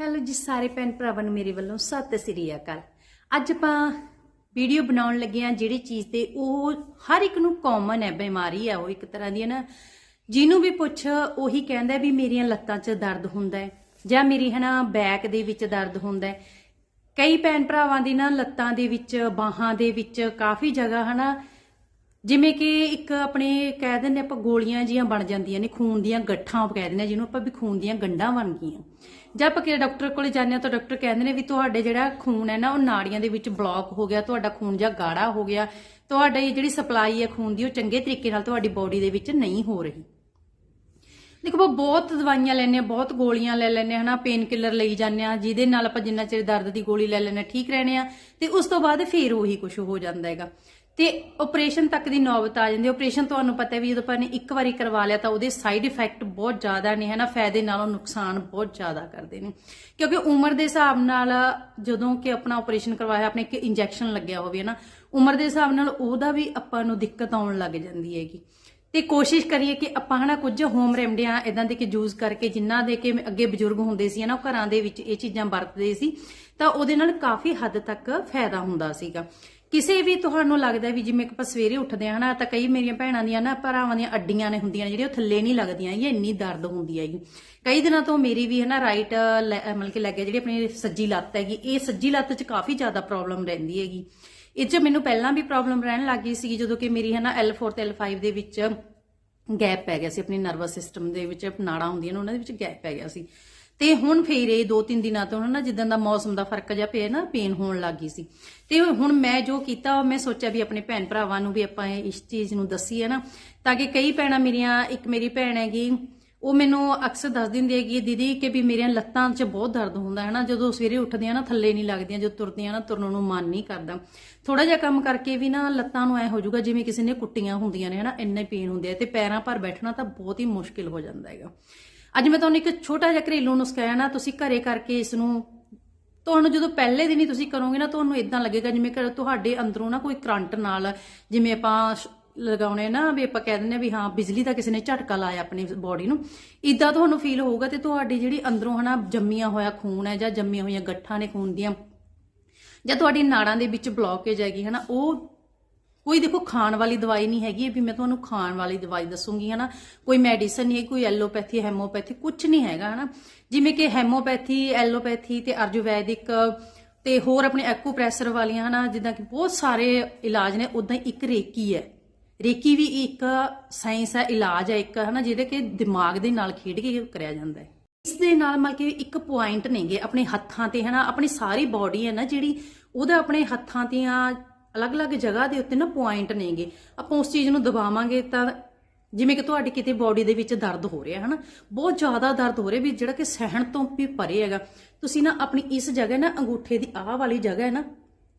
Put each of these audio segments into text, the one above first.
Hello ਜੀ ਸਾਰੇ ਭੈਣ ਭਰਾਵਾਂ ਨੂੰ ਮੇਰੇ ਵੱਲੋਂ ਸਤਿ ਸ੍ਰੀ ਅਕਾਲ। ਅੱਜ ਆਪਾਂ ਵੀਡੀਓ ਬਣਾਉਣ ਲੱਗੇ ਆ ਜਿਹੜੀ ਚੀਜ਼ ਤੇ ਉਹ ਹਰ ਇੱਕ ਨੂੰ ਕਾਮਨ ਹੈ, ਬਿਮਾਰੀ ਹੈ, ਉਹ ਇੱਕ ਤਰ੍ਹਾਂ ਦੀ ਹੈ ਨਾ। ਜਿਹਨੂੰ ਵੀ ਪੁੱਛ, ਉਹੀ ਕਹਿੰਦਾ ਵੀ ਮੇਰੀਆਂ ਲੱਤਾਂ 'ਚ ਦਰਦ ਹੁੰਦਾ ਹੈ ਜਾਂ ਮੇਰੀ ਹੈ ਨਾ ਬੈਕ ਦੇ ਵਿੱਚ ਦਰਦ ਹੁੰਦਾ ਹੈ। ਕਈ ਭੈਣ ਭਰਾਵਾਂ ਦੀ ਨਾ ਲੱਤਾਂ ਦੇ ਵਿੱਚ, ਬਾਹਾਂ ਦੇ ਵਿੱਚ ਕਾਫੀ ਜਗ੍ਹਾ ਹਨਾ ਜਿਵੇਂ ਕਿ ਇੱਕ ਆਪਣੇ ਕਹਿ ਦਿੰਦੇ ਆਪਾਂ ਗੋਲੀਆਂ ਜੀਆਂ ਬਣ ਜਾਂਦੀਆਂ ਨੇ, ਖੂਨ ਦੀਆਂ ਗੱਠਾਂ ਕਹਿ ਦਿੰਦੇ ਆ ਜਿਹਨੂੰ ਆਪਾਂ ਵੀ ਖੂਨ ਦੀਆਂ ਗੰਢਾਂ ਬਣ ਗਈਆਂ ਜਦ ਆਪਾਂ ਕਿ ਡਾਕਟਰ ਕੋਲ ਜਾਂਦੇ ਹਾਂ, ਤਾਂ ਡਾਕਟਰ ਕਹਿੰਦੇ ਨੇ ਵੀ ਤੁਹਾਡੇ ਜਿਹੜਾ ਖੂਨ ਹੈ ਨਾ, ਉਹ ਨਾੜੀਆਂ ਦੇ ਵਿੱਚ ਬਲੌਕ ਹੋ ਗਿਆ, ਤੁਹਾਡਾ ਖੂਨ ਜਾਂ ਗਾੜਾ ਹੋ ਗਿਆ। ਤੁਹਾਡੀ ਜਿਹੜੀ ਸਪਲਾਈ ਹੈ ਖੂਨ ਦੀ, ਉਹ ਚੰਗੇ ਤਰੀਕੇ ਨਾਲ ਤੁਹਾਡੀ ਬਾਡੀ ਦੇ ਵਿੱਚ ਨਹੀਂ ਹੋ ਰਹੀ। ਦੇਖੋ, ਆਪਾਂ ਬਹੁਤ ਦਵਾਈਆਂ ਲੈਂਦੇ ਆ ਬਹੁਤ ਗੋਲੀਆਂ ਲੈ ਲੈਂਦੇ ਆ ਹਨਾ ਪੇਨ ਕਿਲਰ ਲਈ ਜਾਂਦੇ ਆ ਜਿਹਦੇ ਨਾਲ ਆਪਾਂ ਜਿੰਨਾ ਚਿਰ ਦਰਦ ਦੀ ਗੋਲੀ ਲੈ ਲੈਂਦੇ ਹਾਂ, ਠੀਕ ਰਹਿਣੇ ਆ ਤੇ ਉਸ ਤੋਂ ਬਾਅਦ ਫੇਰ ਉਹੀ ਕੁਝ ਹੋ ਜਾਂਦਾ ਹੈਗਾ। ਤੇ ਆਪਰੇਸ਼ਨ ਤੱਕ ਦੀ ਨੌਬਤ ਆ ਜਾਂਦੀ ਆਪਰੇਸ਼ਨ ਤੁਹਾਨੂੰ ਪਤਾ ਵੀ ਜਦੋਂ ਆਪਾਂ ਨੇ ਇੱਕ ਵਾਰੀ ਕਰਵਾ ਲਿਆ ਤਾਂ ਉਹਦੇ ਸਾਈਡ ਇਫੈਕਟ ਬਹੁਤ ਜ਼ਿਆਦਾ ਨੇ, ਹਨਾ, ਫਾਇਦੇ ਨਾਲੋਂ ਨੁਕਸਾਨ ਬਹੁਤ ਜ਼ਿਆਦਾ ਕਰਦੇ ਨੇ। ਕਿਉਂਕਿ ਉਮਰ ਦੇ ਹਿਸਾਬ ਨਾਲ ਜਦੋਂ ਕਿ ਆਪਣਾ ਆਪਰੇਸ਼ਨ ਕਰਵਾਇਆ, ਆਪਣੇ ਇੱਕ ਇੰਜੈਕਸ਼ਨ ਲੱਗਿਆ ਹੋਵੇ, ਹਨਾ, ਉਮਰ ਦੇ ਹਿਸਾਬ ਨਾਲ ਉਹਦਾ ਵੀ ਆਪਾਂ ਨੂੰ ਦਿੱਕਤ ਆਉਣ ਲੱਗ ਜਾਂਦੀ ਹੈਗੀ। ਤੇ ਕੋਸ਼ਿਸ਼ ਕਰੀਏ ਕਿ ਆਪਾਂ ਹਨਾ ਕੁਝ ਹੋਮ ਰੈਮਡੀਆਂ ਇਦਾਂ ਦੇ ਕਿ ਯੂਜ਼ ਕਰਕੇ ਜਿਨ੍ਹਾਂ ਦੇ ਕਿ ਅੱਗੇ ਬਜ਼ੁਰਗ ਹੁੰਦੇ ਸੀ ਹਨਾ, ਉਹ ਘਰਾਂ ਦੇ ਵਿੱਚ ਇਹ ਚੀਜ਼ਾਂ ਵਰਤਦੇ ਸੀ, ਤਾਂ ਉਹਦੇ ਨਾਲ ਕਾਫੀ ਹੱਦ ਤੱਕ ਫਾਇਦਾ ਹੁੰਦਾ ਸੀਗਾ। ਕਿਸੇ ਵੀ ਤੁਹਾਨੂੰ ਲੱਗਦਾ ਵੀ ਜਿਵੇਂ ਆਪਾਂ ਸਵੇਰੇ ਉੱਠਦੇ ਆ ਨਾ ਤਾਂ ਕਈ ਮੇਰੀਆਂ ਭੈਣਾਂ ਦੀਆਂ ਨਾ ਭਰਾਵਾਂ ਦੀਆਂ ਅੱਡੀਆਂ ਨੇ ਹੁੰਦੀਆਂ ਨੇ, ਜਿਹੜੀਆਂ ਉਹ ਥੱਲੇ ਨਹੀਂ ਲੱਗਦੀਆਂ, ਇਹ ਇੰਨੀ ਦਰਦ ਹੁੰਦੀ ਹੈਗੀ ਕਈ ਦਿਨਾਂ ਤੋਂ ਮੇਰੀ ਵੀ ਹੈ ਨਾ ਰਾਈਟ ਮਤਲਬ ਕਿ ਲੱਗ ਗਿਆ ਜਿਹੜੀ ਆਪਣੀ ਸੱਜੀ ਲੱਤ ਹੈਗੀ, ਇਹ ਸੱਜੀ ਲੱਤ 'ਚ ਕਾਫੀ ਜ਼ਿਆਦਾ ਪ੍ਰੋਬਲਮ ਰਹਿੰਦੀ ਹੈਗੀ। ਇਹ 'ਚ ਮੈਨੂੰ ਪਹਿਲਾਂ ਵੀ ਪ੍ਰੋਬਲਮ ਰਹਿਣ ਲੱਗ ਗਈ ਸੀ ਜਦੋਂ ਕਿ ਮੇਰੀ ਹੈ ਨਾ L4 ਤੇ L5 ਦੇ ਵਿੱਚ ਗੈਪ ਪੈ ਗਿਆ ਸੀ, ਆਪਣੀ ਨਰਵਸ ਸਿਸਟਮ ਦੇ ਵਿੱਚ ਨਾੜਾਂ ਹੁੰਦੀਆਂ ਨੇ, ਉਹਨਾਂ ਦੇ ਵਿੱਚ ਗੈਪ ਪੈ ਗਿਆ ਸੀ। ਤੇ ਹੁਣ ਫੇਰ ਇਹ ਦੋ ਤਿੰਨ ਦਿਨਾਂ ਤੋਂ ਨਾ ਜਿੱਦਾਂ ਦਾ ਮੌਸਮ ਦਾ ਫ਼ਰਕ ਜਿਹਾ ਪਿਆ ਨਾ ਪੇਨ ਹੋਣ ਲੱਗ ਗਈ ਸੀ। ਤੇ ਹੁਣ ਮੈਂ ਜੋ ਕੀਤਾ, ਮੈਂ ਸੋਚਿਆ ਵੀ ਆਪਣੇ ਭੈਣ ਭਰਾਵਾਂ ਨੂੰ ਵੀ ਆਪਾਂ ਇਸ ਚੀਜ਼ ਨੂੰ ਦੱਸੀਏ ਨਾ, ਤਾਂ ਕਿ ਕਈ ਭੈਣਾਂ ਮੇਰੀਆਂ, ਇੱਕ ਮੇਰੀ ਭੈਣ ਹੈਗੀ ਉਹ ਮੈਨੂੰ ਅਕਸਰ ਦੱਸ ਦਿੰਦੀ ਹੈਗੀ ਦੀਦੀ ਕਿ ਵੀ ਮੇਰੀਆਂ ਲੱਤਾਂ 'ਚ ਬਹੁਤ ਦਰਦ ਹੁੰਦਾ ਹੈ ਨਾ। ਜਦੋਂ ਸਵੇਰੇ ਉੱਠਦੇ ਆ ਨਾ, ਥੱਲੇ ਨਹੀਂ ਲੱਗਦੀਆਂ, ਜਦੋਂ ਤੁਰਦੀਆਂ ਨਾ, ਤੁਰਨ ਨੂੰ ਮਨ ਨਹੀਂ ਕਰਦਾ। ਥੋੜਾ ਜਿਹਾ ਕੰਮ ਕਰਕੇ ਵੀ ਨਾ ਲੱਤਾਂ ਨੂੰ ਐ ਹੋ ਜਾਊਗਾ, ਜਿਵੇਂ ਕਿਸੇ ਨੇ ਕੁੱਟੀਆਂ ਹੁੰਦੀਆਂ ਨੇ ਹਨਾ ਇੰਨੇ ਪੇਨ ਹੁੰਦੇ ਆ ਤੇ ਪੈਰਾਂ ਪਰ ਬੈਠਣਾ ਤਾਂ ਬਹੁਤ ਹੀ ਮੁਸ਼ਕਿਲ ਹੋ ਜਾਂਦਾ ਹੈਗਾ। ਅੱਜ ਮੈਂ ਤੁਹਾਨੂੰ ਇੱਕ ਛੋਟਾ ਜਿਹਾ ਘਰੇਲੂ ਨੁਸਖਾ ਹੈ ਨਾ, ਤੁਸੀਂ ਘਰੇ ਕਰਕੇ ਇਸ ਨੂੰ ਤੁਹਾਨੂੰ ਜਦੋਂ ਪਹਿਲੇ ਦਿਨ ਹੀ ਤੁਸੀਂ ਕਰੋਗੇ ਨਾ, ਤੁਹਾਨੂੰ ਇਦਾਂ ਲੱਗੇਗਾ ਜਿਵੇਂ ਕਿ ਤੁਹਾਡੇ ਅੰਦਰੋਂ ਨਾ ਕੋਈ ਕਰੰਟ ਨਾਲ, ਜਿਵੇਂ ਆਪਾਂ ਲਗਾਉਣੇ ਨਾ ਵੀ ਆਪਾਂ ਕਹਿ ਦਿੰਦੇ ਆ ਵੀ ਹਾਂ, ਬਿਜਲੀ ਦਾ ਕਿਸੇ ਨੇ ਝਟਕਾ ਲਾਇਆ ਆਪਣੀ ਬਾਡੀ ਨੂੰ। ਇਦਾਂ ਤੁਹਾਨੂੰ ਫੀਲ ਹੋਊਗਾ ਤੇ ਤੁਹਾਡੀ ਜਿਹੜੀ ਅੰਦਰੋਂ ਹਨਾ ਜੰਮੀਆਂ ਹੋਇਆ ਖੂਨ ਹੈ ਜਾਂ ਜੰਮੀਆਂ ਹੋਈਆਂ ਗੱਠਾਂ ਨੇ ਖੂਨ ਦੀਆਂ, ਜਾਂ ਤੁਹਾਡੀ ਨਾੜਾਂ ਦੇ ਵਿੱਚ ਬਲੌਕੇਜ ਹੈਗੀ ਹਨਾ, ਉਹ ਕੋਈ ਦੇਖੋ ਖਾਣ ਵਾਲੀ ਦਵਾਈ ਨਹੀਂ ਹੈਗੀ, ਵੀ ਮੈਂ ਤੁਹਾਨੂੰ ਖਾਣ ਵਾਲੀ ਦਵਾਈ ਦੱਸੂਗੀ ਹਨਾ। ਕੋਈ ਮੈਡੀਸਨ ਨਹੀਂ ਹੈ, ਕੋਈ ਐਲੋਪੈਥੀ ਹੈਮੋਪੈਥੀ ਕੁਝ ਨਹੀਂ ਹੈਗਾ ਹਨਾ। ਜਿਵੇਂ ਕਿ ਹੈਮੋਪੈਥੀ ਐਲੋਪੈਥੀ ਤੇ ਆਯੁਰਵੈਦਿਕ ਤੇ ਹੋਰ ਆਪਣੇ ਐਕੂਪ੍ਰੈਸ਼ਰ ਵਾਲੀਆਂ ਹਨਾ, ਜਿੱਦਾਂ ਕਿ ਬਹੁਤ ਸਾਰੇ ਇਲਾਜ ਨੇ ਉਦਾਂ ਇੱਕ ਰੇਕੀ ਹੈ। ਰੇਕੀ ਵੀ ਇੱਕ ਸਾਇੰਸ ਹੈ ਇਲਾਜ ਹੈ, ਇੱਕ ਹਨਾ, ਜਿਹਦੇ ਕਿ ਦਿਮਾਗ ਦੇ ਨਾਲ ਖੇਡ ਕੇ ਕਰਿਆ ਜਾਂਦਾ ਹੈ। ਇਸ ਦੇ ਨਾਲ ਮਤਲਬ ਕਿ ਇੱਕ ਪੁਆਇੰਟ ਨੇਗੇ ਆਪਣੇ ਹੱਥਾਂ ਤੇ, ਹਨਾ, ਆਪਣੀ ਸਾਰੀ ਬਾਡੀ ਹੈ ਨਾ, ਜਿਹੜੀ ਉਹਦਾ ਆਪਣੇ ਹੱਥਾਂ ਦੀਆਂ ਅਲੱਗ-ਅਲੱਗ ਜਗ੍ਹਾ ਦੇ ਉੱਤੇ ਨਾ ਪੁਆਇੰਟ ਨੇਗੇ। ਆਪਾਂ ਉਸ ਚੀਜ਼ ਨੂੰ ਦਬਾਵਾਂਗੇ ਤਾਂ ਜਿਵੇਂ ਕਿ ਤੁਹਾਡੀ ਕਿਤੇ ਬਾਡੀ ਦੇ ਵਿੱਚ ਦਰਦ ਹੋ ਰਿਹਾ, ਹਨਾ, ਬਹੁਤ ਜ਼ਿਆਦਾ ਦਰਦ ਹੋ ਰਿਹਾ ਵੀ ਜਿਹੜਾ ਕਿ ਸਹਿਣ ਤੋਂ ਵੀ ਪਰੇ ਹੈਗਾ। ਤੁਸੀਂ ਨਾ ਆਪਣੀ ਇਸ ਜਗ੍ਹਾ ਨਾ ਅੰਗੂਠੇ ਦੀ ਆਹ ਵਾਲੀ ਜਗ੍ਹਾ ਹੈ ਨਾ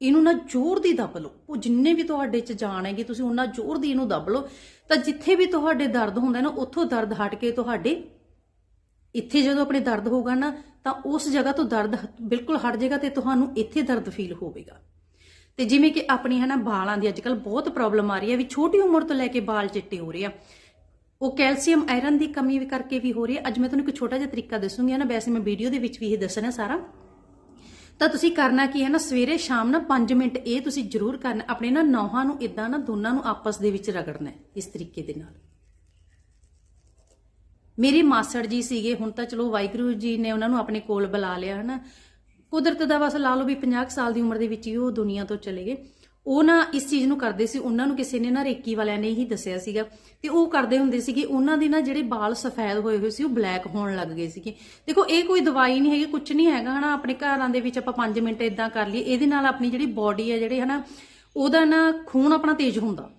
ਇਹਨੂੰ ਨਾ ਜ਼ੋਰ ਦੀ ਦੱਬ ਲਓ। ਉਹ ਜਿੰਨੇ ਵੀ ਤੁਹਾਡੇ ਚ ਜਾਣ ਹੈਗੀ, ਤੁਸੀਂ ਉਹਨਾਂ ਜ਼ੋਰ ਦੀ ਇਹਨੂੰ ਦੱਬ ਲਓ। ਤਾਂ ਜਿੱਥੇ ਵੀ ਤੁਹਾਡੇ ਦਰਦ ਹੁੰਦਾ ਨਾ, ਉੱਥੋਂ ਦਰਦ ਹਟ ਕੇ ਤੁਹਾਡੇ ਇੱਥੇ ਜਦੋਂ ਆਪਣੇ ਦਰਦ ਹੋਊਗਾ ਨਾ, ਤਾਂ ਉਸ ਜਗ੍ਹਾ ਤੋਂ ਦਰਦ ਹ- ਬਿਲਕੁਲ ਹਟ ਜਾਏਗਾ ਤੇ ਤੁਹਾਨੂੰ ਇੱਥੇ ਦਰਦ ਫੀਲ ਹੋਵੇਗਾ। ਤੇ ਜਿਵੇਂ ਕਿ ਆਪਣੀ ਹੈ ਨਾ ਵਾਲਾਂ ਦੀ ਅੱਜਕੱਲ ਬਹੁਤ ਪ੍ਰੋਬਲਮ ਆ ਰਹੀ ਹੈ ਵੀ ਛੋਟੀ ਉਮਰ ਤੋਂ ਲੈ ਕੇ ਵਾਲ ਚਿੱਟੇ ਹੋ ਰਹੇ ਆ। ਉਹ ਕੈਲਸ਼ੀਅਮ, ਆਇਰਨ ਦੀ ਕਮੀ ਕਰਕੇ ਵੀ ਹੋ ਰਹੀ ਹੈ। ਅੱਜ ਮੈਂ ਤੁਹਾਨੂੰ ਇੱਕ ਛੋਟਾ ਜਿਹਾ ਤਰੀਕਾ ਦੱਸੂਗੀ ਨਾ ਵੈਸੇ ਮੈਂ ਵੀਡੀਓ ਦੇ ਵਿੱਚ ਵੀ ਇਹ ਦੱਸਣਾ ਸਾਰਾ। ਤਾਂ ਤੁਸੀਂ ਕਰਨਾ ਕੀ ਹੈ ਨਾ, ਸਵੇਰੇ ਸ਼ਾਮ ਨਾ 5 ਮਿੰਟ ਇਹ ਤੁਸੀਂ ਜ਼ਰੂਰ ਕਰਨਾ, ਆਪਣੇ ਨਾ ਨੌਹਾਂ ਨੂੰ ਇਦਾਂ ਨਾ ਦੋਨਾਂ ਨੂੰ ਆਪਸ ਦੇ ਵਿੱਚ ਰਗੜਨਾ ਇਸ ਤਰੀਕੇ ਦੇ ਨਾਲ। ਮੇਰੇ ਮਾਸੜ ਜੀ ਸੀਗੇ, ਹੁਣ ਤਾਂ ਚਲੋ ਵਾਹਿਗੁਰੂ ਜੀ ਨੇ ਉਹਨਾਂ ਨੂੰ ਆਪਣੇ ਕੋਲ ਬੁਲਾ ਲਿਆ, ਹਨਾ। ਕੁਦਰਤ ਦਾ ਬਸ ਲਾ ਲਓ ਵੀ 50 ਕੁ ਸਾਲ ਦੀ ਉਮਰ ਦੇ ਵਿੱਚ ਹੀ ਉਹ ਦੁਨੀਆ ਤੋਂ ਚਲੇ ਗਏ। ਉਹ ਨਾ ਇਸ ਚੀਜ਼ ਨੂੰ ਕਰਦੇ ਸੀ, ਉਹਨਾਂ ਨੂੰ ਕਿਸੇ ਨੇ ਨਾ ਰੇਕੀ ਵਾਲਿਆਂ ਨੇ ਹੀ ਦੱਸਿਆ ਸੀਗਾ ਤੇ ਉਹ ਕਰਦੇ ਹੁੰਦੇ ਸੀਗੇ, ਉਹਨਾਂ ਦੇ ਨਾ ਜਿਹੜੇ ਵਾਲ ਸਫੈਦ ਹੋਏ ਹੋਏ ਸੀ, ਉਹ ਬਲੈਕ ਹੋਣ ਲੱਗ ਗਏ ਸੀਗੇ। ਦੇਖੋ, ਇਹ ਕੋਈ ਦਵਾਈ ਨਹੀਂ ਹੈਗੀ ਕੁਝ ਨਹੀਂ ਹੈਗਾ, ਹਨਾ, ਆਪਣੇ ਘਰਾਂ ਦੇ ਵਿੱਚ ਆਪਾਂ 5 ਮਿੰਟ ਇਦਾਂ ਕਰ ਲਈਏ, ਇਹਦੇ ਨਾਲ ਆਪਣੀ ਜਿਹੜੀ ਬਾਡੀ ਹੈ, ਜਿਹੜੇ ਹਨਾ, ਉਹਦਾ ਨਾ ਖੂਨ ਆਪਣਾ ਤੇਜ਼ ਹੁੰਦਾ।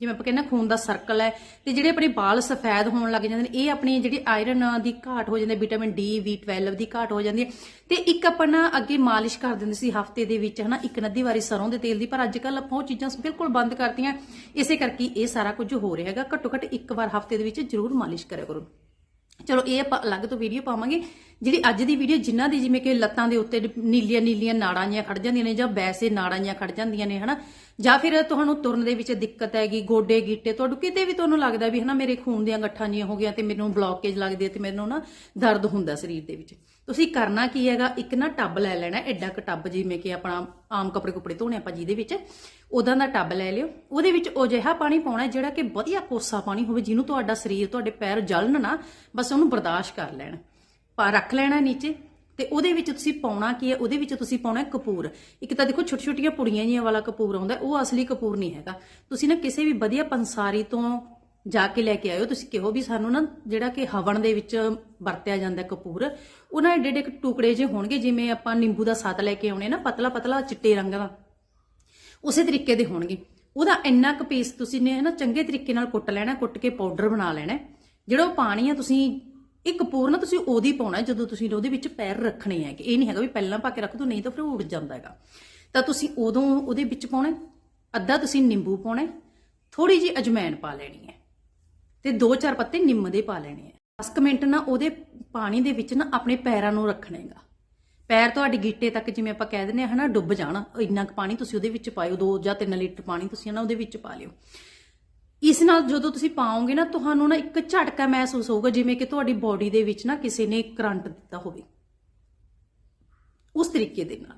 ਜਿਵੇਂ ਆਪਾਂ ਕਹਿੰਦੇ ਖੂਨ ਦਾ ਸਰਕਲ ਹੈ ਤੇ ਜਿਹੜੇ ਆਪਣੇ ਵਾਲ ਸਫੈਦ ਹੋਣ ਲੱਗ ਜਾਂਦੇ ਨੇ, ਇਹ ਆਪਣੀ ਜਿਹੜੀ ਆਇਰਨ ਦੀ ਘਾਟ ਹੋ ਜਾਂਦੀ ਹੈ ਵਿਟਾਮਿਨ ਡੀ B12 ਦੀ ਘਾਟ ਹੋ ਜਾਂਦੀ ਹੈ। ਤੇ ਇੱਕ ਆਪਾਂ ਨਾ ਅੱਗੇ ਮਾਲਿਸ਼ ਕਰ ਦਿੰਦੇ ਸੀ ਹਫ਼ਤੇ ਦੇ ਵਿੱਚ, ਹਨਾ, ਇੱਕ ਨੱਦੀ ਵਾਰੀ ਸਰੋਂ ਦੇ ਤੇਲ ਦੀ, ਪਰ ਅੱਜ ਕੱਲ ਆਪਾਂ ਉਹ ਚੀਜ਼ਾਂ ਬਿਲਕੁਲ ਬੰਦ ਕਰਤੀਆਂ। ਇਸੇ ਕਰਕੇ ਇਹ ਸਾਰਾ ਕੁਝ ਹੋ ਰਿਹਾ ਹੈਗਾ। ਘੱਟੋ ਘੱਟ ਇੱਕ ਵਾਰ ਹਫ਼ਤੇ ਦੇ ਵਿੱਚ ਜ਼ਰੂਰ ਮਾਲਿਸ਼ ਕਰਿਆ ਕਰੋ। ਚਲੋ, ਇਹ ਆਪਾਂ ਅਲੱਗ ਤੋਂ ਵੀਡੀਓ ਪਾਵਾਂਗੇ। ਜਿਹੜੀ ਅੱਜ ਦੀ ਵੀਡੀਓ ਜਿਨ੍ਹਾਂ ਦੀ ਜਿਵੇਂ ਕਿ ਲੱਤਾਂ ਦੇ ਉੱਤੇ ਨੀਲੀਆਂ ਨੀਲੀਆਂ ਨਾੜਾਂ ਜਿਹੀਆਂ ਖੜ ਜਾਂਦੀਆਂ ਨੇ ਜਾਂ ਵੈਸੇ ਨਾੜਾਂ ਜਿਹੀਆਂ ਖੜ ਜਾਂਦੀਆਂ ਨੇ, ਹਨਾ ਜਾਂ ਫਿਰ ਤੁਹਾਨੂੰ ਤੁਰਨ ਦੇ ਵਿੱਚ ਦਿੱਕਤ ਹੈਗੀ, ਗੋਡੇ, ਗਿੱਟੇ ਤੁਹਾਨੂੰ ਕਿਤੇ ਵੀ ਤੁਹਾਨੂੰ ਲੱਗਦਾ ਵੀ ਹਨਾ ਮੇਰੇ ਖੂਨ ਦੀਆਂ ਗੱਠਾਂ ਜੀਆਂ ਹੋ ਗਈਆਂ ਤੇ ਮੈਨੂੰ ਬਲੌਕੇਜ ਲੱਗਦੀ ਹੈ ਤੇ ਮੈਨੂੰ ਨਾ ਦਰਦ ਹੁੰਦਾ ਸਰੀਰ ਦੇ ਵਿੱਚ। ਤੁਸੀਂ ਕਰਨਾ ਕੀ ਹੈਗਾ? ਇੱਕ ਨਾ ਟੱਬ ਲੈ ਲੈਣਾ, ਐਡਾ ਕ ਟੱਬ ਜਿਵੇਂ ਕਿ ਆਪਣਾ ਆਮ ਕੱਪੜੇ ਕੁਪੜੇ ਧੋਣੇ ਆਪਾਂ ਜਿਹਦੇ ਵਿੱਚ, ਉਹਦਾ ਦਾ ਟੱਬ ਲੈ ਲਿਓ। ਉਹਦੇ ਵਿੱਚ ਉਹ ਜਿਹਾ ਪਾਣੀ ਪਾਉਣਾ ਜਿਹੜਾ ਕਿ ਵਧੀਆ ਕੋਸਾ ਪਾਣੀ ਹੋਵੇ, ਜਿਹਨੂੰ ਤੁਹਾਡਾ ਸਰੀਰ, ਤੁਹਾਡੇ ਪੈਰ ਜਲਣ ਨਾ, ਬਸ ਉਹਨੂੰ ਬਰਦਾਸ਼ਤ ਕਰ ਲੈਣ। ਪਾ ਰੱਖ ਲੈਣਾ ਨੀਚੇ। ਤੇ ਉਹਦੇ ਵਿੱਚ ਤੁਸੀਂ ਪਾਉਣਾ ਕੀ ਹੈ? ਉਹਦੇ ਵਿੱਚ ਤੁਸੀਂ ਪਾਉਣਾ ਕਪੂਰ। ਇੱਕ ਤਾਂ ਦੇਖੋ ਛੋਟੀ ਛੋਟੀਆਂ ਪੁੜੀਆਂ ਜੀਆਂ ਵਾਲਾ ਕਪੂਰ ਆਉਂਦਾ, ਉਹ ਅਸਲੀ ਕਪੂਰ ਨਹੀਂ ਹੈਗਾ। ਤੁਸੀਂ ਨਾ ਕਿਸੇ ਵੀ ਵਧੀਆ ਪੰਸਾਰੀ ਤੋਂ ਜਾ ਕੇ ਲੈ ਕੇ ਆਇਓ, ਤੁਸੀਂ ਕਿਹੋ ਵੀ ਸਾਨੂੰ ਨਾ ਜਿਹੜਾ ਕਿ ਹਵਨ ਦੇ ਵਿੱਚ ਵਰਤਿਆ ਜਾਂਦਾ ਹੈ ਕਪੂਰ ਉਹਨਾਂ ਏਡੇ ਏਡੇ ਟੁਕੜੇ ਜੇ ਹੋਣਗੇ, ਜਿਵੇਂ ਆਪਾਂ ਨਿੰਬੂ ਦਾ ਸੱਤ ਲੈ ਕੇ ਆਉਣੇ ਨਾ ਪਤਲਾ ਪਤਲਾ ਚਿੱਟੇ ਰੰਗ ਦਾ। ਉਸੇ ਤਰੀਕੇ ਦੇ ਹੋਣਗੇ। ਉਹਦਾ ਇੰਨਾ ਕੁ ਪੀਸ ਤੁਸੀਂ ਨੇ ਨਾ ਚੰਗੇ ਤਰੀਕੇ ਨਾਲ ਕੁੱਟ ਲੈਣਾ, ਕੁੱਟ ਕੇ ਪਾਊਡਰ ਬਣਾ ਲੈਣਾ ਜਿਹੜਾ ਉਹ ਪਾਣੀ ਆ, ਤੁਸੀਂ ਇਹ ਕਪੂਰ ਨਾ ਤੁਸੀਂ ਉਹਦੀ ਪਾਉਣਾ ਜਦੋਂ ਤੁਸੀਂ ਉਹਦੇ ਵਿੱਚ ਪੈਰ ਰੱਖਣੇ ਹੈ ਕਿ ਇਹ ਨਹੀਂ ਹੈਗਾ ਵੀ ਪਹਿਲਾਂ ਪਾ ਕੇ ਰੱਖ ਦੋ, ਨਹੀਂ ਤਾਂ ਫਿਰ ਉੱਡ ਜਾਂਦਾ ਹੈਗਾ। ਤਾਂ ਤੁਸੀਂ ਉਦੋਂ ਉਹਦੇ ਵਿੱਚ ਪਾਉਣਾ ਅੱਧਾ ਤੁਸੀਂ ਨਿੰਬੂ ਪਾਉਣਾ ਥੋੜੀ ਜੀ ਅਜਮੈਨ ਪਾ ਲੈਣੀ ਹੈ ਤੇ ਦੋ ਚਾਰ ਪੱਤੇ ਨਿੰਮ ਦੇ ਪਾ ਲੈਣੇ ਆ 10 ਮਿੰਟ ਨਾ ਉਹਦੇ ਪਾਣੀ ਦੇ ਵਿੱਚ ਨਾ ਆਪਣੇ ਪੈਰਾਂ ਨੂੰ ਰੱਖਣੇਗਾ ਪੈਰ ਤੁਹਾਡੇ ਗਿੱਟੇ ਤੱਕ ਜਿਵੇਂ ਆਪਾਂ ਕਹਿ ਦਿੰਦੇ ਆ ਹਨਾ, ਡੁੱਬ ਜਾਣਾ। ਇੰਨਾ ਕੁ ਪਾਣੀ ਤੁਸੀਂ ਉਹਦੇ ਵਿੱਚ ਪਾਇਓ 2 ਜਾਂ 3 ਲੀਟਰ ਪਾਣੀ ਤੁਸੀਂ ਨਾ ਉਹਦੇ ਵਿੱਚ ਪਾ ਲਿਓ। ਇਸ ਨਾਲ ਜਦੋਂ ਤੁਸੀਂ ਪਾਓਗੇ ਨਾ, ਤੁਹਾਨੂੰ ਨਾ ਇੱਕ ਝਟਕਾ ਮਹਿਸੂਸ ਹੋਊਗਾ, ਜਿਵੇਂ ਕਿ ਤੁਹਾਡੀ ਬਾਡੀ ਦੇ ਵਿੱਚ ਨਾ ਕਿਸੇ ਨੇ ਕਰੰਟ ਦਿੱਤਾ ਹੋਵੇ। ਉਸ ਤਰੀਕੇ ਦੇ ਨਾਲ।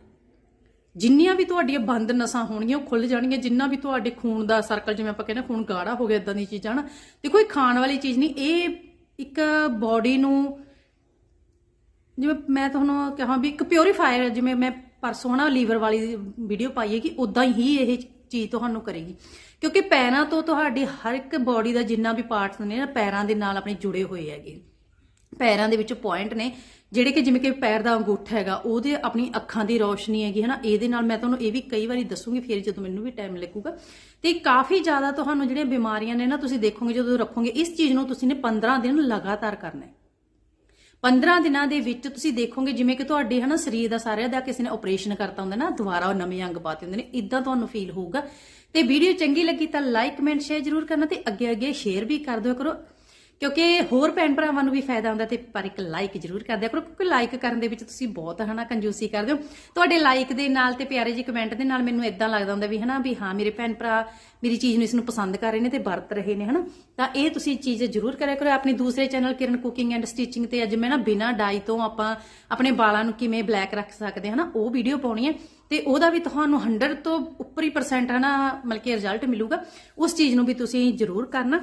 ਜਿੰਨੀਆਂ ਵੀ ਤੁਹਾਡੀਆਂ ਬੰਦ ਨਸਾਂ ਹੋਣਗੀਆਂ, ਉਹ ਖੁੱਲ ਜਾਣਗੀਆਂ। ਜਿੰਨਾ ਵੀ ਤੁਹਾਡੇ ਖੂਨ ਦਾ ਸਰਕਲ ਜਿਵੇਂ ਆਪਾਂ ਕਹਿੰਦੇ ਖੂਨ ਗਾੜਾ ਹੋ ਗਿਆ ਇਦਾਂ ਦੀ ਚੀਜ਼ਾਂ ਨਾ। ਦੇਖੋ ਇਹ ਖਾਣ ਵਾਲੀ ਚੀਜ਼ ਨਹੀਂ, ਇਹ ਇੱਕ ਬਾਡੀ ਨੂੰ ਜਿਵੇਂ ਮੈਂ ਤੁਹਾਨੂੰ ਕਹਾਂ ਵੀ ਇੱਕ ਪਿਓਰੀਫਾਇਰ ਜਿਵੇਂ ਮੈਂ ਪਰਸੋਂ ਨਾ ਲੀਵਰ ਵਾਲੀ ਵੀਡੀਓ ਪਾਈ ਹੈ ਕਿ ਉਦਾਂ ਹੀ ਇਹ ਚੀਜ਼ ਤੁਹਾਨੂੰ ਕਰੇਗੀ। ਕਿਉਂਕਿ ਪੈਰਾਂ ਤੋਂ ਤੁਹਾਡੀ ਹਰ ਇੱਕ ਬਾਡੀ ਦਾ ਜਿੰਨਾ ਵੀ ਪਾਰਟਸ ਨੇ ਨਾ, ਪੈਰਾਂ ਦੇ ਨਾਲ ਆਪਣੇ ਜੁੜੇ ਹੋਏ ਹੈਗੇ। ਪੈਰਾਂ ਦੇ ਵਿੱਚ ਪੁਆਇੰਟ ਨੇ, ਜਿਹੜੇ ਕਿ ਜਿਵੇਂ ਕਿ ਪੈਰ ਦਾ ਅੰਗੂਠਾ ਹੈਗਾ, ਉਹਦੇ ਆਪਣੀ ਅੱਖਾਂ ਦੀ ਰੋਸ਼ਨੀ ਹੈਗੀ, ਹਨਾ? ਇਹਦੇ ਨਾਲ ਮੈਂ ਤੁਹਾਨੂੰ ਇਹ ਵੀ ਕਈ ਵਾਰੀ ਦੱਸੂਗੀ, ਫਿਰ ਜਦੋਂ ਮੈਨੂੰ ਵੀ ਟਾਈਮ ਲੱਗੂਗਾ। ਤੇ ਕਾਫੀ ਜ਼ਿਆਦਾ ਤੁਹਾਨੂੰ ਜਿਹੜੀਆਂ ਬਿਮਾਰੀਆਂ ਨੇ ਨਾ, ਤੁਸੀਂ ਦੇਖੋਗੇ, ਜਦੋਂ ਰੱਖੋਗੇ, ਇਸ ਚੀਜ਼ ਨੂੰ ਤੁਸੀਂ ਨੇ 15 ਦਿਨ ਲਗਾਤਾਰ ਕਰਨਾ ਹੈ। 15 ਦਿਨਾਂ ਦੇ ਵਿੱਚ ਤੁਸੀਂ ਦੇਖੋਗੇ, ਜਿਵੇਂ ਕਿ ਤੁਹਾਡੇ ਹਨਾ ਸਰੀਰ ਦਾ ਸਾਰਿਆਂ ਦਾ ਕਿਸੇ ਨੇ ਆਪਰੇਸ਼ਨ ਕਰਤਾ ਹੁੰਦਾ ਨਾ, ਦੁਬਾਰਾ ਉਹ ਨਵੇਂ ਅੰਗ ਪਾਤੇ ਹੁੰਦੇ ਨੇ ਇਦਾਂ ਤੁਹਾਨੂੰ ਫੀਲ ਹੋਊਗਾ। ਤੇ ਵੀਡੀਓ ਚੰਗੀ ਲੱਗੀ ਤਾਂ ਲਾਈਕ ਕਮੈਂਟ ਸ਼ੇਅਰ ਜ਼ਰੂਰ ਕਰਨਾ ਤੇ ਅੱਗੇ ਅੱਗੇ ਸ਼ੇਅਰ ਵੀ ਕਰ ਦਿਓ ਕਰੋ। ਕਿਉਂਕਿ ਹੋਰ ਭੈਣ ਭਰਾਵਾਂ ਨੂੰ ਵੀ ਫਾਇਦਾ ਹੁੰਦਾ ਤੇ ਪਰ ਇੱਕ ਲਾਈਕ ਜ਼ਰੂਰ ਕਰ ਦਿਆ ਕਰੋ, ਕਿਉਂਕਿ ਲਾਈਕ ਕਰਨ ਦੇ ਵਿੱਚ ਤੁਸੀਂ ਬਹੁਤ ਹਨਾ ਕੰਜੂਸੀ ਕਰਦੇ ਹੋ। ਤੁਹਾਡੇ ਲਾਈਕ ਦੇ ਨਾਲ ਤੇ ਪਿਆਰੇ ਜੀ ਕਮੈਂਟ ਦੇ ਨਾਲ ਮੈਨੂੰ ਇਦਾਂ ਲੱਗਦਾ ਹੁੰਦਾ ਵੀ ਹਨਾ ਵੀ ਹਾਂ, ਮੇਰੇ ਭੈਣ ਭਰਾ ਮੇਰੀ ਚੀਜ਼ ਨੂੰ ਇਸ ਨੂੰ ਪਸੰਦ ਕਰ ਰਹੇ ਨੇ ਤੇ ਵਰਤ ਰਹੇ ਨੇ ਹਨਾ। ਤਾਂ ਇਹ ਤੁਸੀਂ ਚੀਜ਼ ਜ਼ਰੂਰ ਕਰਿਆ ਕਰੋ। ਆਪਣੇ ਦੂਸਰੇ channel Kiran cooking and stitching ਤੇ ਅੱਜ ਮੈਂ ਨਾ ਬਿਨਾ ਡਾਈ ਤੋਂ ਆਪਾਂ ਆਪਣੇ ਵਾਲਾਂ ਨੂੰ ਕਿਵੇਂ ਬਲੈਕ ਰੱਖ ਸਕਦੇ ਹਨਾ, ਉਹ ਵੀਡੀਓ ਪਾਉਣੀ ਹੈ ਤੇ ਉਹਦਾ ਵੀ ਤੁਹਾਨੂੰ 100 ਤੋਂ ਉੱਪਰ ਹੀ ਪਰਸੈਂਟ ਹਨਾ ਮਤਲਬ ਕਿ ਰਿਜ਼ਲਟ ਮਿਲੂਗਾ। ਉਸ ਚੀਜ਼ ਨੂੰ ਵੀ ਤੁਸੀਂ ਜ਼ਰੂਰ ਕਰਨਾ।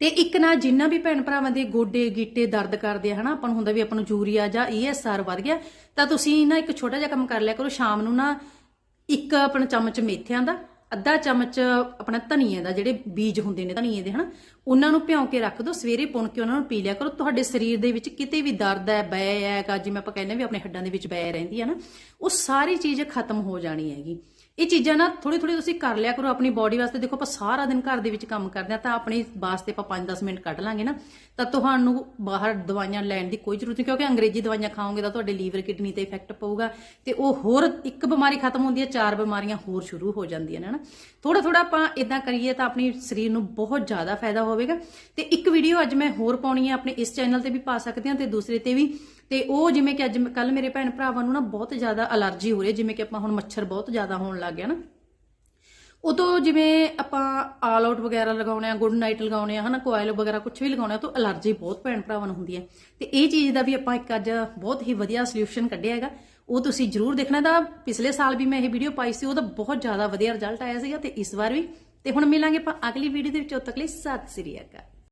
ਤੇ ਇੱਕ ਨਾ ਜਿੰਨਾ ਵੀ ਭੈਣ ਭਰਾਵਾਂ ਦੇ ਗੋਡੇ, ਗਿੱਟੇ ਦਰਦ ਕਰਦੇ ਆ, ਹਨਾ, ਆਪਾਂ ਨੂੰ ਹੁੰਦਾ ਵੀ ਆਪਾਂ ਨੂੰ ਯੂਰੀਆ ਜਾਂ ਈਐਸਆਰ ਵੱਧ ਗਿਆ, ਤਾਂ ਤੁਸੀਂ ਨਾ ਇੱਕ ਛੋਟਾ ਜਿਹਾ ਕੰਮ ਕਰ ਲਿਆ ਕਰੋ, ਸ਼ਾਮ ਨੂੰ ਨਾ ਇੱਕ ਆਪਣਾ ਚਮਚ ਮੇਥਿਆਂ ਦਾ, ਅੱਧਾ ਚਮਚ ਆਪਣਾ ਧਨੀਏ ਦਾ, ਜਿਹੜੇ ਬੀਜ ਹੁੰਦੇ ਨੇ ਧਨੀਏ ਦੇ, ਹਨਾ, ਉਹਨਾਂ ਨੂੰ ਭਿਉਂ ਕੇ ਰੱਖ ਦਿਓ ਸਵੇਰੇ ਪੁਣ ਕੇ ਉਹਨਾਂ ਨੂੰ ਪੀ ਲਿਆ ਕਰੋ। ਤੁਹਾਡੇ ਸਰੀਰ ਦੇ ਵਿੱਚ ਕਿਤੇ ਵੀ ਦਰਦ ਹੈ ਬੈ ਹੈ ਜਿਵੇਂ ਆਪਾਂ ਕਹਿੰਦੇ ਵੀ ਆਪਣੇ ਹੱਡਾਂ ਦੇ ਵਿੱਚ ਬੈ ਰਹਿੰਦੀ ਹੈ ਨਾ, ਉਹ ਸਾਰੀ ਚੀਜ਼ ਖਤਮ ਹੋ ਜਾਣੀ ਹੈਗੀ। ਇਹ ਚੀਜ਼ਾਂ ਨਾ ਥੋੜੀ ਥੋੜੀ ਤੁਸੀਂ ਕਰ ਲਿਆ ਕਰੋ ਆਪਣੀ ਬਾਡੀ ਵਾਸਤੇ। ਦੇਖੋ ਆਪਾਂ ਸਾਰਾ ਦਿਨ ਘਰ ਦੇ ਵਿੱਚ ਕੰਮ ਕਰਦੇ ਆ ਤਾਂ ਆਪਣੀ ਵਾਸਤੇ ਆਪਾਂ 5-10 ਮਿੰਟ ਕੱਢ ਲਾਂਗੇ ਨਾ, ਤਾਂ ਤੁਹਾਨੂੰ ਬਾਹਰ ਦਵਾਈਆਂ ਲੈਣ ਦੀ ਕੋਈ ਜ਼ਰੂਰਤ ਨਹੀਂ, ਕਿਉਂਕਿ ਅੰਗਰੇਜ਼ੀ ਦਵਾਈਆਂ ਖਾਓਗੇ ਤਾਂ ਤੁਹਾਡੇ ਲੀਵਰ, ਕਿਡਨੀ ਤੇ ਇਫੈਕਟ ਪਊਗਾ। ਤੇ ਉਹ ਹੋਰ ਇੱਕ ਬਿਮਾਰੀ ਖਤਮ ਹੁੰਦੀ ਹੈ, ਚਾਰ ਬਿਮਾਰੀਆਂ ਹੋਰ ਸ਼ੁਰੂ ਹੋ ਜਾਂਦੀਆਂ ਨੇ ਨਾ ਥੋੜਾ ਥੋੜਾ ਆਪਾਂ ਇਦਾਂ ਕਰੀਏ ਤਾਂ ਆਪਣੇ ਸਰੀਰ ਨੂੰ ਬਹੁਤ ਜ਼ਿਆਦਾ ਫਾਇਦਾ ਹੋਵੇਗਾ। ਤੇ ਇੱਕ ਵੀਡੀਓ ਅੱਜ ਮੈਂ ਹੋਰ ਪਾਉਣੀ ਹੈ, ਆਪਣੇ ਇਸ ਚੈਨਲ ਤੇ ਵੀ ਪਾ ਸਕਦੇ ਹਾਂ ਤੇ ਦੂਸਰੇ ਤੇ ਵੀ ਤੇ ਉਹ ਜਿਵੇਂ ਕਿ ਅੱਜ ਕੱਲ ਮੇਰੇ ਭੈਣ ਭਰਾਵਾਂ ਨੂੰ ਨਾ ਬਹੁਤ ਜ਼ਿਆਦਾ ਅਲਰਜੀ ਹੋ ਰਹੀ ਹੈ, ਜਿਵੇਂ ਕਿ ਆਪਾਂ ਹੁਣ ਮੱਛਰ ਬਹੁਤ ਜ਼ਿਆਦਾ ਹੋਣ ਲੱਗ ਗਿਆ ਨਾ। ਉਦੋਂ ਜਿਵੇਂ ਆਪਾਂ ਆਲ ਆਊਟ ਵਗੈਰਾ ਲਗਾਉਣੇ ਆ ਗੁੱਡ ਨਾਈਟ ਲਗਾਉਣੇ ਆ ਹਨਾ ਕੋਇਲ ਵਗੈਰਾ ਕੁਝ ਵੀ ਲਗਾਉਣੇ ਆ ਤਾਂ ਅਲਰਜੀ ਬਹੁਤ ਭੈਣ ਭਰਾਵਾਂ ਨੂੰ ਹੁੰਦੀ ਹੈ। ਤੇ ਇਹ ਚੀਜ਼ ਦਾ ਵੀ ਆਪਾਂ ਇੱਕ ਅੱਜ ਬਹੁਤ ਹੀ ਵਧੀਆ ਸੋਲੂਸ਼ਨ ਕੱਢਿਆ ਹੈਗਾ। ਉਹ ਤੁਸੀਂ ਜਰੂਰ ਦੇਖਣਾ ਤਾਂ ਪਿਛਲੇ ਸਾਲ ਵੀ ਮੈਂ ਇਹ ਵੀਡੀਓ ਪਾਈ ਸੀ, ਉਹਦਾ ਬਹੁਤ ਜ਼ਿਆਦਾ ਵਧੀਆ ਰਿਜ਼ਲਟ ਆਇਆ ਸੀਗਾ, ਤੇ ਇਸ ਵਾਰ ਵੀ। ਤੇ ਹੁਣ ਮਿਲਾਂਗੇ ਆਪਾਂ ਅਗਲੀ ਵੀਡੀਓ ਦੇ ਵਿੱਚ, ਉਦ ਤੱਕ ਲਈ ਸਤਿ ਸ੍ਰੀ ਅਕਾਲ।